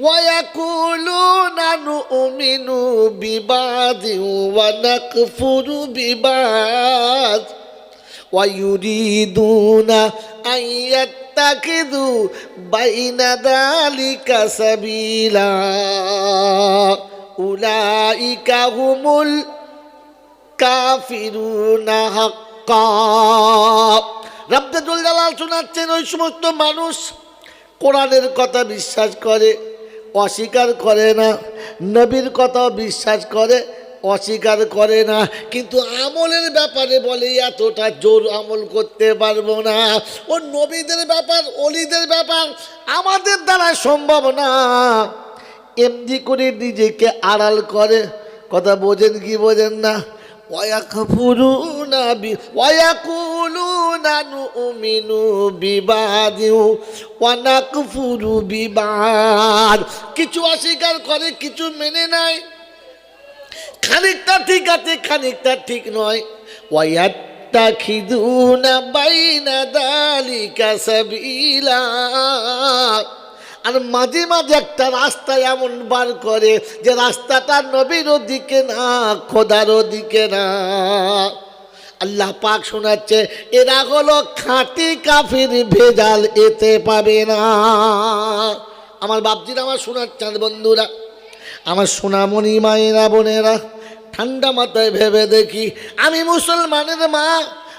ويقولون نؤمن ببعض ونكفر ببعض ويريدون أن يتخذوا بين ذلك سبيلا أولئك هم ال কাফিরুনা হাক্কা রব্দুল জালাল শোনাচ্ছেন ওই সমস্ত মানুষ কোরআনের কথা বিশ্বাস করে অস্বীকার করে না। নবীর কথা বিশ্বাস করে, অস্বীকার করে না। কিন্তু আমলের ব্যাপারে বলে এতটা জোর আমল করতে পারব না। ও নবীদের ব্যাপার, অলিদের ব্যাপার আমাদের দ্বারা সম্ভব না। এমনি করে নিজেকে আড়াল করে। কথা বোঝেন কি বোঝেন না? ويكفرون ب... ويقولون نؤمن ببعض ونكفر ببعض কিছু অস্বীকার করে কিছু মেনে নেয় খানিকটা ঠিক আছে খানিকটা ঠিক নয় ওয়াত্তাখিদুনা বাইনা দালিকা সাবিলা আর মাঝে মাঝে একটা রাস্তা এমন বার করে যে রাস্তাটা নবীর দিকে না, খোদার দিকে না। আল্লাহ পাক শোনাচ্ছে, এরা হলো খাঁটি কাফির ভেজাল, এতে পাবে না। আমার বাপজিরা আমার শোনাচ্ছেন বন্ধুরা, আমার সোনামণি মায়েরা বোনেরা, ঠান্ডা মাথায় ভেবে দেখি, আমি মুসলমানের মা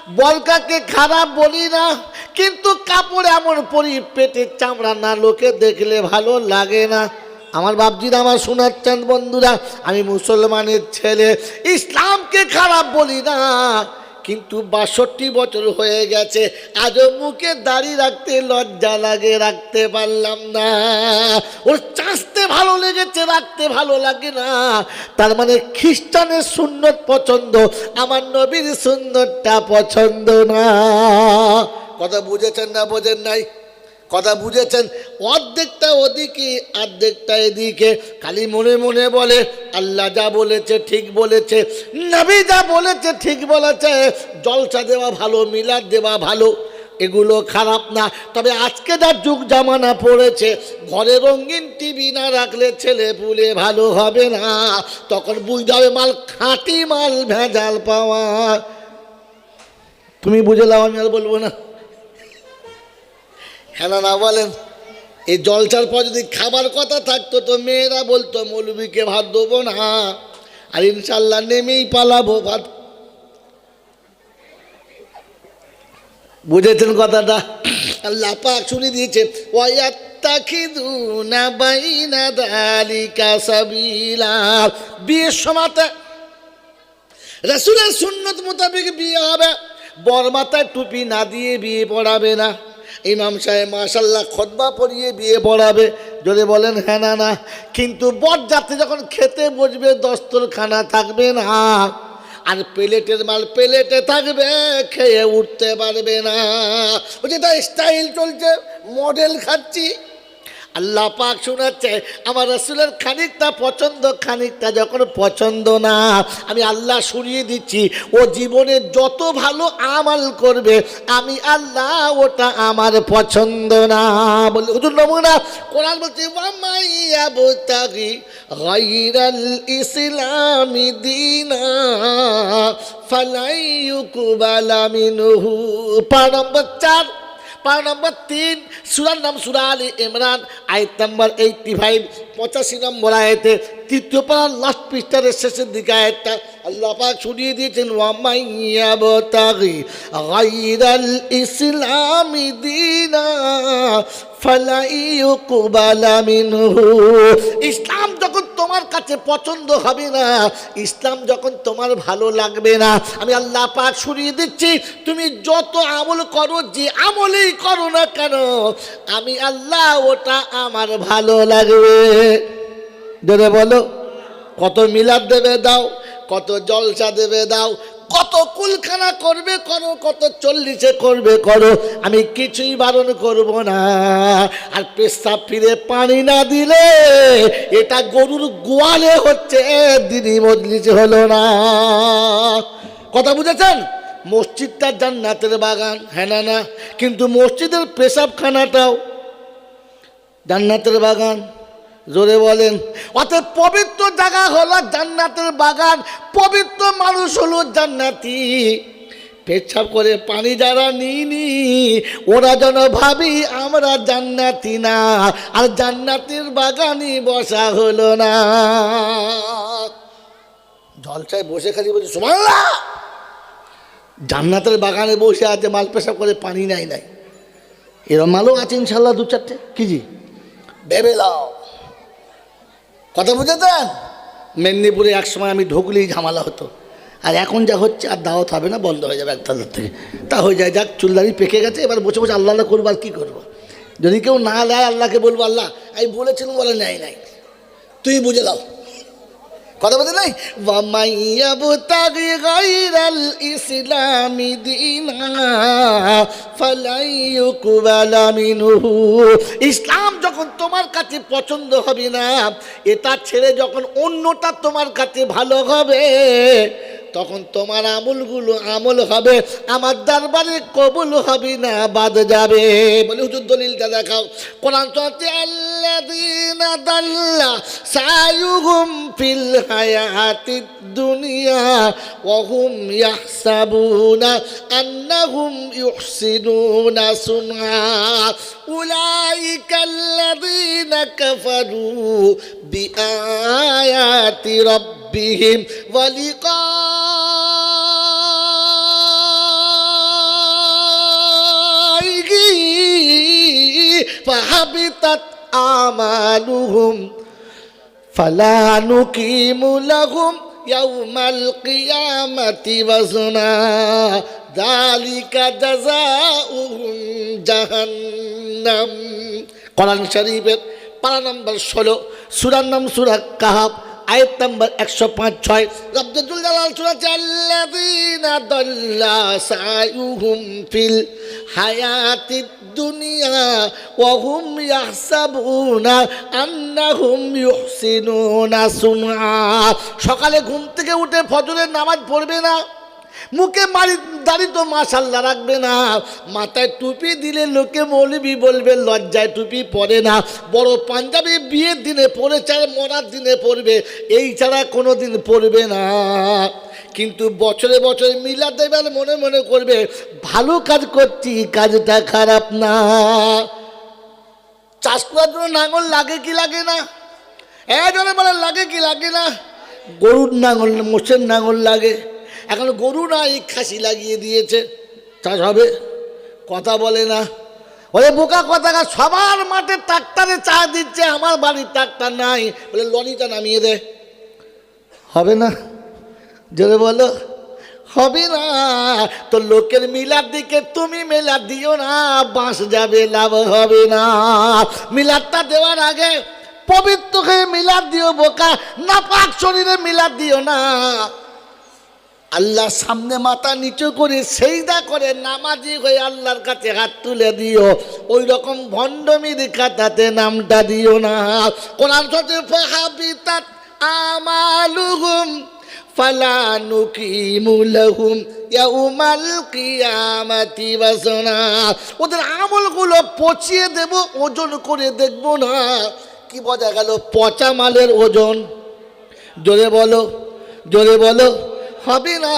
বলকাকে খারাপ বলি না, কিন্তু কাপড় এমন পরি পেটের চামড়া না, লোকে দেখলে ভালো লাগে না। আমার বাপজিরা আমার শোনাচ্ছেন বন্ধুরা, আমি মুসলমানের ছেলে, ইসলামকে খারাপ বলি না। কিন্তু বাষট্টি বছর হয়ে গেছে, আজও মুখে দাড়ি রাখতে লজ্জা লাগে, রাখতে পারলাম না। ওর চাষতে ভালো লেগেছে, রাখতে ভালো লাগে না। তার মানে খ্রিস্টানের সুন্নত পছন্দ, আমার নবীর সুন্দরটা পছন্দ না। কথা বুঝেছেন না বোঝেন নাই? কথা বুঝেছেন, অর্ধেকটা ওদিকে অর্ধেকটা এদিকে। খালি মনে মনে বলে, আল্লাহ যা বলেছে ঠিক বলেছে, নবী যা বলেছে ঠিক বলেছে, জলসা দেওয়া ভালো, মিলাদ দেওয়া ভালো, এগুলো খারাপ না। তবে আজকে যা যুগ জামানা পড়েছে, ঘরে রঙিন টিভি না রাখলে ছেলে পুলে ভালো হবে না। তখন বুঝতে হবে মাল খাঁটি মাল ভেজাল পাওয়া। তুমি বুঝে লাও আমি আর বলব না। হ্যাঁ না বলেন, এই জলসার পর যদি খাবার কথা থাকতো তো মেয়েরা বলতো মৌলবীকে ভাত দেবো না, আর ইনশাল্লাহ নেমেই পালাবো ভাত। বুঝেছেন কথাটা? আল্লাহ পাক শুনে দিয়েছে বিয়ের সুন্নত বিয়ে হবে বর মাথায় টুপি না দিয়ে বিয়ে পড়াবে না। ইমাম সাহেব মাশাল্লাহ খদবা পরিয়ে বিয়ে পড়াবে। যদি বলেন হ্যাঁ না না। কিন্তু বর যাত্রী যখন খেতে বসবে, দস্তরখানা থাকবে না। আর প্লেটের মাল প্লেটে থাকবে, খেয়ে উঠতে পারবে না। ওই যেটা স্টাইল চলছে মডেল খাচ্ছি। আল্লাহ পাক শোনাচ্ছে, আমার রসুলের খানিকটা পছন্দ, খানিকটা যখন পছন্দ না, আমি আল্লাহ শুনিয়ে দিচ্ছি, ও জীবনে যত ভালো আমাল করবে, আমি আল্লাহ ওটা আমার পছন্দ না। বলে, হুজুর নমুনা, কোরআন বলছে মাইয়াবতাগি গায়রাল ইসলামি দিনা, ফালাই ইউকুবালা মিনহু। পা নম্বর চার পারা নম্বর তিন, সুরার নাম সুরা আলী ইমরান, আয়ত নম্বর এইটটি ফাইভ পঁচাশি নম্বর আয়তে তৃতীয় পাড়ার লাস্ট পৃষ্ঠার শেষের দিকে আয়তটা আল্লাহ পাক ছড়িয়ে দিয়েছেন ওয়ামাইয়াবতাগি গায়রাল দিনা ফালাই ইউকবালা ইসলাম তো তোমার কাছে পছন্দ হবে না। ইসলাম যখন তোমার ভালো লাগবে না, আমি আল্লাহ পাক শুনিয়ে দিচ্ছি, তুমি যত আমল করো, যে আমলেই করো না কেন, আমি আল্লাহ ওটা আমার ভালো লাগবে। দেবে বলো, কত মিলাদ দেবে দাও, কত জলসা দেবে দাও কত কুলখানা করবে করো, কত চল্লিশে করবে করো, আমি কিছুই বারণ করব না। আর পেশাব ফিরে পানি না দিলে এটা গরুর গোয়ালে হচ্ছে দিনই মজলিসে হলো না। কথা বুঝেছেন? মসজিদটা জান্নাতের বাগান হ্যাঁ না না? কিন্তু মসজিদের পেশাবখানাটাও জান্নাতের বাগান। জোরে বলেন। অতএব পবিত্র জায়গা হলো জান্নাতের বাগান পবিত্র মানুষ হলো জান্নাতি। পেচ্ছাপ করে পানি যারা নিইনি ওরা যেন ভাবি আমরা জান্নাতি না আর জান্নাতের বাগানই বসা হলো না। জলসায় বসে খালি বলছে সুমাল্লা জান্নাতের বাগানে বসে আছে মাল পেশাব করে পানি নাই নাই। এরম মালও আছে ইনশাল্লাহ দু চারটে কি জি? ভেবে লাও কথা বুঝেছেন? মেদিনীপুরে একসময় আমি ঢুকলেই ঝামেলা হতো। আর এখন যা হচ্ছে আর দাওয়াত হবে না, বন্ধ হয়ে যাবে এক তাদের থেকে। তা হয়ে যায়, যাক চুলদারি পেকে গেছে, এবার বসে বসে আল্লাহ আল্লাহ করব আর কী করব? যদি কেউ না দেয়, আল্লাহকে বলব, আল্লাহ, আমি বলেছিলাম বলে নেয় নাই। তুই বুঝে দাও। কথা বলতে নাই? ওয়ামাইয়াবু তাগি গাইরাল ইসলামি দিনা ফালাই ইউকবালা মিনহু। ইসলাম যখন তোমার কাছে পছন্দ হবে না এটা ছেড়ে যখন অন্যটা তোমার কাছে ভালো হবে তখন তোমার আমলগুলো আমল হবে, আমার দরবারে কবুল হবে না, বাদ যাবে। বলে, হুজুর, দলিলটা দেখাও। কোরআন চলছে আল্লাযীনা দাল্লা সায়ুহুম ফিল হায়াতিদ দুনিয়া ওয়া হুম ইয়াহসাবুনা আন্নাহুম ইউহসিনুনা সুনআ উলাইকা আল্লাযীনা কাফারু বিআয়াতি রাব্বিহিম ওয়া লিকাইহি ফাহাবিতাত আমালুহুম فلا نقيم لهم يوم القيامة وزنا ذلك جزاؤهم جهنم কোরআন শরীফের পারা নম্বর ষোলো সুরার নাম সুরা কাহাব আয়াত নম্বর একশো পাঁচ, ছয়। রব্দুল জালাল শুনেছে, আল্লাযীনা দাল্লা সায়ুহুম ফিল হায়াতিদ দুনিয়া ওয়া হুম ইয়াহসাবুনা আন্নাহুম ইউহসিনুনা সুনআ সকালে ঘুম থেকে উঠে ফজরের নামাজ পড়বে না। মুখে মারি দাড়ি তো মাশাল্লাহ রাখবে না। মাথায় টুপি দিলে লোকে মৌলবি বলবে, লজ্জায় টুপি পরে না। বড় পাঞ্জাবি বিয়ের দিনে পড়েছে আর মরার দিনে পড়বে, এই ছাড়া কোনো দিন পড়বে না। কিন্তু বছরে বছরে মিলা দেবেন মনে মনে করবে, ভালো কাজ করছি, কাজটা খারাপ না। চাষ করার জন্য নাঙল লাগে কি লাগে না? এজনে বলে লাগে কি লাগে না? গরুর নাঙল, মোষের নাঙল লাগে। এখন গরু না এই খাসি লাগিয়ে দিয়েছে। চাষ হবে কথা বলে না। ওরে বোকা কথা সবার মাঠে ট্রাক্টারে চা দিচ্ছে, আমার বাড়ির ট্রাক্টার নাই। বলে লনিটা নামিয়ে দে। হবে না। জোরে বলো, হবে না। তো লোকের মিলার দিকে তুমি মেলা দিও না, বাঁশ যাবে, লাভ হবে না। মিলাদটা দেওয়ার আগে পবিত্র হয়ে মিলাদ দিও বোকা না পাক শরীরে মিলাদ দিও না। আল্লাহ সামনে মাথা নিচু করে সেইদা করে, নামাজি হয়ে আল্লাহর কাছে হাত তুলে দিও। ওই রকম ভণ্ডমির খাতাতে নামটা দিও না। কোরআন সতে ফাহাবিতাত আমালুহুম ওয়াজনা। ওদের আমলগুলো পচিয়ে দেব, ওজন করে দেখব না। কি বোঝা গেল? পচা মালের ওজন? জোরে বলো জোরে বলো। হবে না।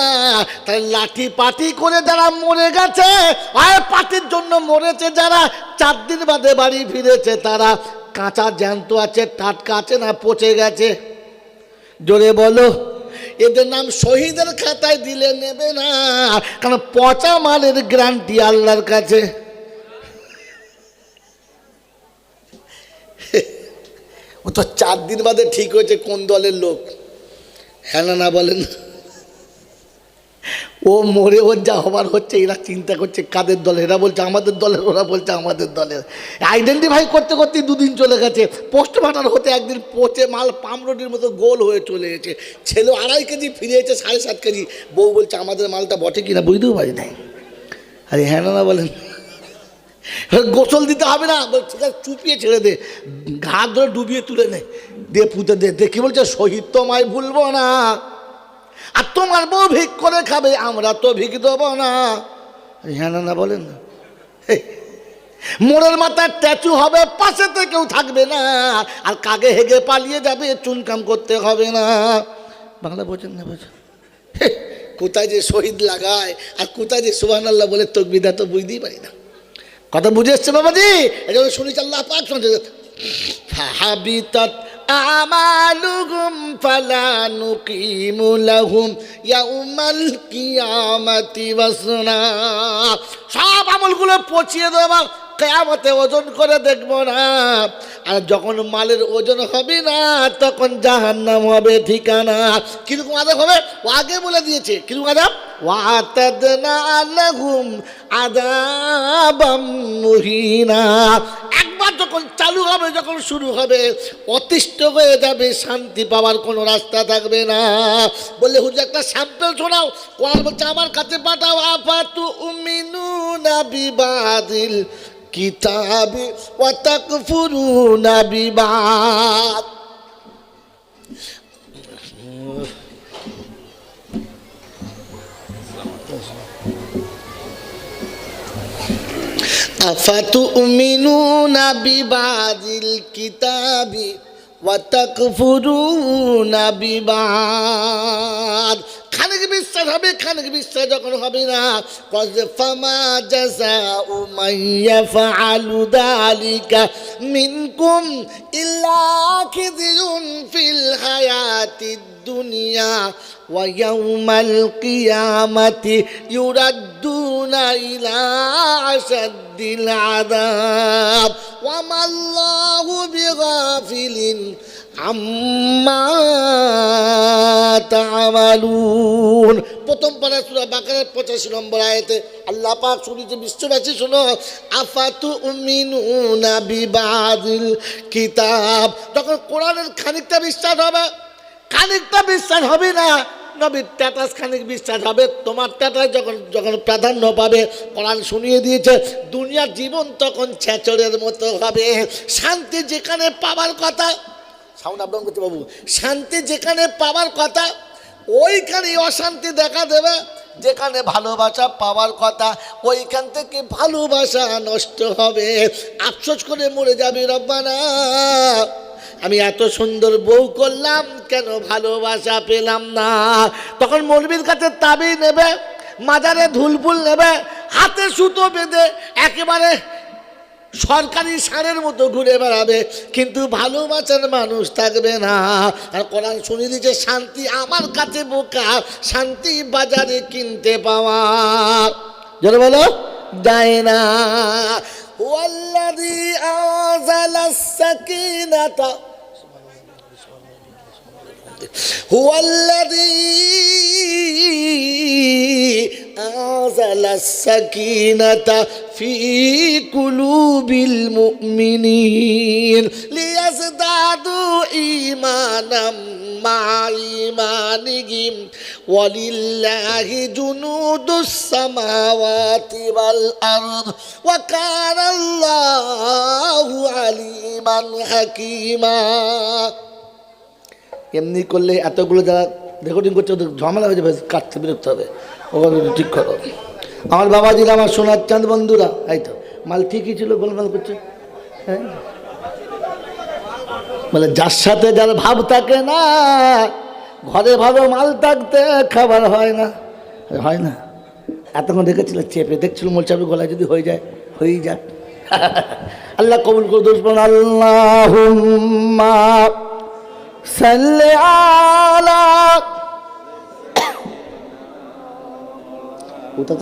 তাই লাঠি পাটি করে যারা মরে গেছে আর পাটির জন্য মরেছে যারা, চার দিন বাদে বাড়ি ফিরেছে তারা। কাঁচা জ্যান্ত আছে, টাটকা আছে না পচে গেছে? জোরে বলো, এদের নাম শহীদের খাতায় দিলে নেবে না। কারণ পচা মালের গ্যারান্টি আল্লাহর কাছে। ও তো চার দিন বাদে ঠিক হয়েছে, কোন দলের লোক? হ্যাঁ না বলেন। ও মরে ওর যা হবার হচ্ছে, এরা চিন্তা করছে কাদের দলে, এরা বলছে আমাদের দলের, ওরা বলছে আমাদের দলের। আইডেন্টিফাই করতে করতে দুদিন চলে গেছে। পোস্টমার্টার হতে একদিন পচে মাল পাম রুটির মতো গোল হয়ে চলে এসেছে। ছেলে আড়াই কেজি ফিরে এসেছে, সাড়ে সাত কেজি। বউ বলছে, আমাদের মালটা বটে কিনা? বুঝতেও পারি নাই। আরে হ্যাঁ না বলেন। গোসল দিতে হবে না ঠিক চুপিয়ে ছেড়ে দে। ঘাট ধরে ডুবিয়ে তুলে নে। দে পুঁতে দে দে। কি বলছে? শহীদ তোমায় ভুলবো না। আর তোমার বউ ভিক করে খাবে, আমরা তো ভিক দেবো না। হ্যাঁ না বলেন না। মোড়ের মাথায় ট্যাচু হবে, পাশেতে কেউ থাকবে না। আর কাগে হেগে পালিয়ে যাবে, চুনকাম করতে হবে না। বাংলা বোঝেন না বোঝেন। কোথায় যে শহীদ লাগায়, আর কোথায় যে সুবাহ আল্লাহ বলে তকবিদা তো বুঝতেই পারি না। কথা বুঝে এসছে বাবাজি? জন্য শুনেছি আল্লাহ পাক শুনছে। হাবিতাত আমালুহুম ফালা নুকিমু লাহুম ইয়াউমাল কিয়ামাতি ওয়াসনা। সব আমলগুলো পচিয়ে দেবা কেয়ামতে ওজন করে দেখব না। আর যখন মালের ওজন হবে না, তখন জাহান্নাম হবে ঠিকানা। কীরকম আদাব হবে? ও আগে বলে দিয়েছে। কীরকম আদাব ওয়াতাদনা লাহুম আদাবাম মুহিনা। একবার যখন চালু হবে, যখন শুরু হবে, অতিষ্ঠ হয়ে যাবে, শান্তি পাওয়ার কোনো রাস্তা থাকবে না। বলে হুজুর, একটা স্যাম্পল শোনাও। কোরআন বলছে, আমার কাছে পাঠাও, আফাতু উমিনু বিবাদিল কিতাবি তাকফুরুনা বিবাদ। أفتؤمنون ببعض الكتاب وتكفرون ببعض খানিক বিশ্বাস হবে খানিক বিশ্বাস যখন হবে না কজে ফামা জাজা উমাইয়া ফাআলু দালিকা মিনকুম ইল্লা খিযুন ফিল হায়াতিদ দুনিয়া ويوم القيامة يردون إلى أشد العذاب وما الله بغافل عما تعملون প্রথম পারা সুরা বাকারার পঁচাশি নম্বর আয়াতে আল্লাহ পাক শুনেছে বিশ্ববাসী শোনো আফাতু উমিনুনা বিবাদিল কিতাব তখন কোরআনের খানিকটা বিশ্বাস হবে খানিকটা বিশ্বাস হবে না। নবীর ট্যাটাস খানিক বিশ্বাস হবে। তোমার ট্যাটাস যখন যখন প্রাধান্য পাবে, কোরআন শুনিয়ে দিয়েছে, দুনিয়ার জীবন তখন ছেচড়ের মতো হবে। শান্তি যেখানে পাবার কথা সাউন্ড আপডাউন বাবু, শান্তি যেখানে পাবার কথা, ওইখানে অশান্তি দেখা দেবে। যেখানে ভালোবাসা পাওয়ার কথা, ওইখান থেকে ভালোবাসা নষ্ট হবে। আফসোস করে মরে যাবে রব্বানা। আমি এত সুন্দর বউ করলাম, কেন ভালোবাসা পেলাম না? তখন মৌলবীর কাছে তাবি নেবে, মাজারে ধুলফুল নেবে, হাতে সুতো বেঁধে একেবারে সরকারি সারের মতো ঘুরে বেড়াবে। কিন্তু ভালোবাসার মানুষ থাকবে না। আর কোরআন শুনে দিচ্ছে শান্তি আমার কাছে বোকা, শান্তি বাজারে কিনতে পাওয়া। জোরে বলো যায় না। والذي أنزل السكينة هو الذي أنزل السكينة في قلوب المؤمنين ليزدادوا إيمانا مع إيمانهم ولله جنود السماوات والأرض وكان الله عليما حكيما এমনি করলে এতগুলো যারা রেকর্ডিং করছে ওদের ঝামেলা হয়ে যাবে কাটতে বিরক্ত হবে ওগুলো ঠিক করো আমার বাবা বাবাজিরা আমার সোনার চাঁদ বন্ধুরা, এই তো। মাল ঠিকই ছিল? গোলমাল করছে। হ্যাঁ? বলে, যার সাথে যার ভাব থাকে না, ঘরে ভালো মাল থাকতে খাবার হয় না। হয় না। এতক্ষণ দেখেছিল, চেপে দেখছিল মোল চাপে গলায় যদি হয়ে যায়, হয়েই যাক। আল্লাহ কবুল করে দোষ বল আল্লাহ صل puta